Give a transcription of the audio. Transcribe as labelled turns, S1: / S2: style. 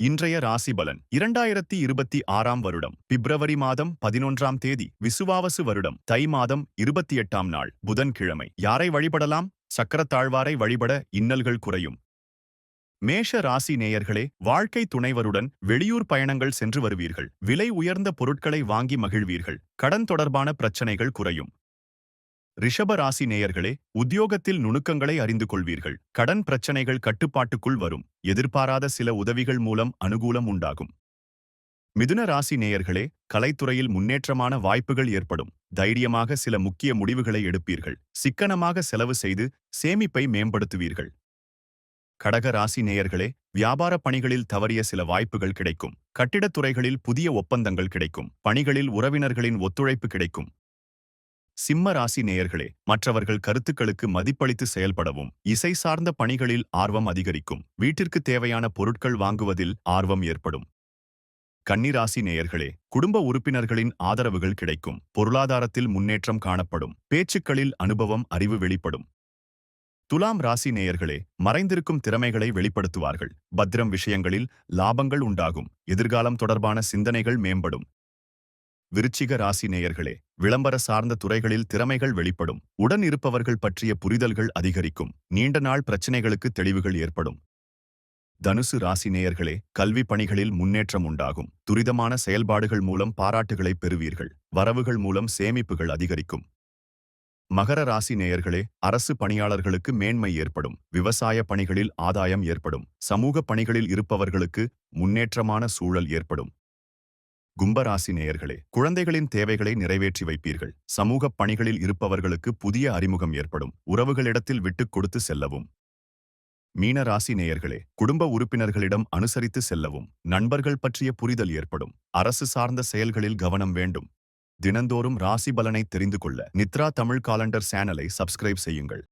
S1: இன்றைய ராசி பலன் இரண்டாயிரத்தி இருபத்தி ஆறாம் வருடம் பிப்ரவரி மாதம் பதினொன்றாம் தேதி விசுவாவசு வருடம் தை மாதம் இருபத்தி எட்டாம் நாள் புதன்கிழமை. யாரை வழிபடலாம்? சக்கரத்தாழ்வாரை வழிபட இன்னல்கள் குறையும். மேஷ ராசி நேயர்களே வாழ்க்கை துணைவருடன் வெளியூர் பயணங்கள் சென்று வருவீர்கள். விலை உயர்ந்த பொருட்களை வாங்கி மகிழ்வீர்கள். கடன் தொடர்பான பிரச்சனைகள் குறையும். ரிஷப ராசி நேயர்களே உத்தியோகத்தில் நுணுக்கங்களை அறிந்து கொள்வீர்கள் கடன் பிரச்சனைகள் கட்டுப்பாட்டுக்குள் வரும். எதிர்பாராத சில உதவிகள் மூலம் அனுகூலம் உண்டாகும். மிதுன ராசி நேயர்களே கலைத்துறையில் முன்னேற்றமான வாய்ப்புகள் ஏற்படும். தைரியமாக சில முக்கிய முடிவுகளை எடுப்பீர்கள். சிக்கனமாக செலவு செய்து சேமிப்பை மேம்படுத்துவீர்கள். கடக ராசி நேயர்களே வியாபார பணிகளில் தவறிய சில வாய்ப்புகள் கிடைக்கும். கட்டிடத் துறைகளில் புதிய ஒப்பந்தங்கள் கிடைக்கும். பணிகளில் உறவினர்களின் ஒத்துழைப்பு கிடைக்கும். சிம்ம ராசி நேயர்களே மற்றவர்கள் கருத்துக்களுக்கு மதிப்பளித்து செயல்படவும் இசை சார்ந்த பணிகளில் ஆர்வம் அதிகரிக்கும் வீட்டிற்கு தேவையான பொருட்கள் வாங்குவதில் ஆர்வம் ஏற்படும். கன்னிராசி நேயர்களே குடும்ப உறுப்பினர்களின் ஆதரவுகள் கிடைக்கும் பொருளாதாரத்தில் முன்னேற்றம் காணப்படும் பேச்சுக்களில் அனுபவம் அறிவு வெளிப்படும். துலாம் ராசி நேயர்களே மறைந்திருக்கும் திறமைகளை வெளிப்படுத்துவார்கள் பத்திரம் விஷயங்களில் லாபங்கள் உண்டாகும் எதிர்காலம் தொடர்பான சிந்தனைகள் மேம்படும் விருச்சிக ராசி நேயர்களே விளம்பர சார்ந்த துறைகளில் திறமைகள் வெளிப்படும். உடன் இருப்பவர்கள் பற்றிய புரிதல்கள் அதிகரிக்கும். நீண்ட நாள் பிரச்சினைகளுக்கு தெளிவுகள் ஏற்படும். தனுசு ராசி நேயர்களே கல்வி பணிகளில் முன்னேற்றம் உண்டாகும். துரிதமான செயல்பாடுகள் மூலம் பாராட்டுகளை பெறுவீர்கள். வரவுகள் மூலம் சேமிப்புகள் அதிகரிக்கும். மகர ராசி நேயர்களே அரசு பணியாளர்களுக்கு மேன்மை ஏற்படும். விவசாய பணிகளில் ஆதாயம் ஏற்படும். சமூக பணிகளில் இருப்பவர்களுக்கு முன்னேற்றமான சூழல் ஏற்படும். கும்பராசி நேயர்களே குழந்தைகளின் தேவைகளை நிறைவேற்றி வைப்பீர்கள். சமூகப் பணிகளில் இருப்பவர்களுக்கு புதிய அறிமுகம் ஏற்படும். உறவுகளிடத்தில் விட்டுக் கொடுத்து செல்லவும். மீன ராசி நேயர்களே குடும்ப உறுப்பினர்களிடம் அனுசரித்து செல்லவும். நண்பர்கள் பற்றிய புரிதல் ஏற்படும். அரசு சார்ந்த செயல்களில் கவனம் வேண்டும். தினந்தோறும் ராசி பலனை தெரிந்து கொள்ள. நித்ரா தமிழ் காலண்டர் சேனலை சப்ஸ்கிரைப் செய்யுங்கள்.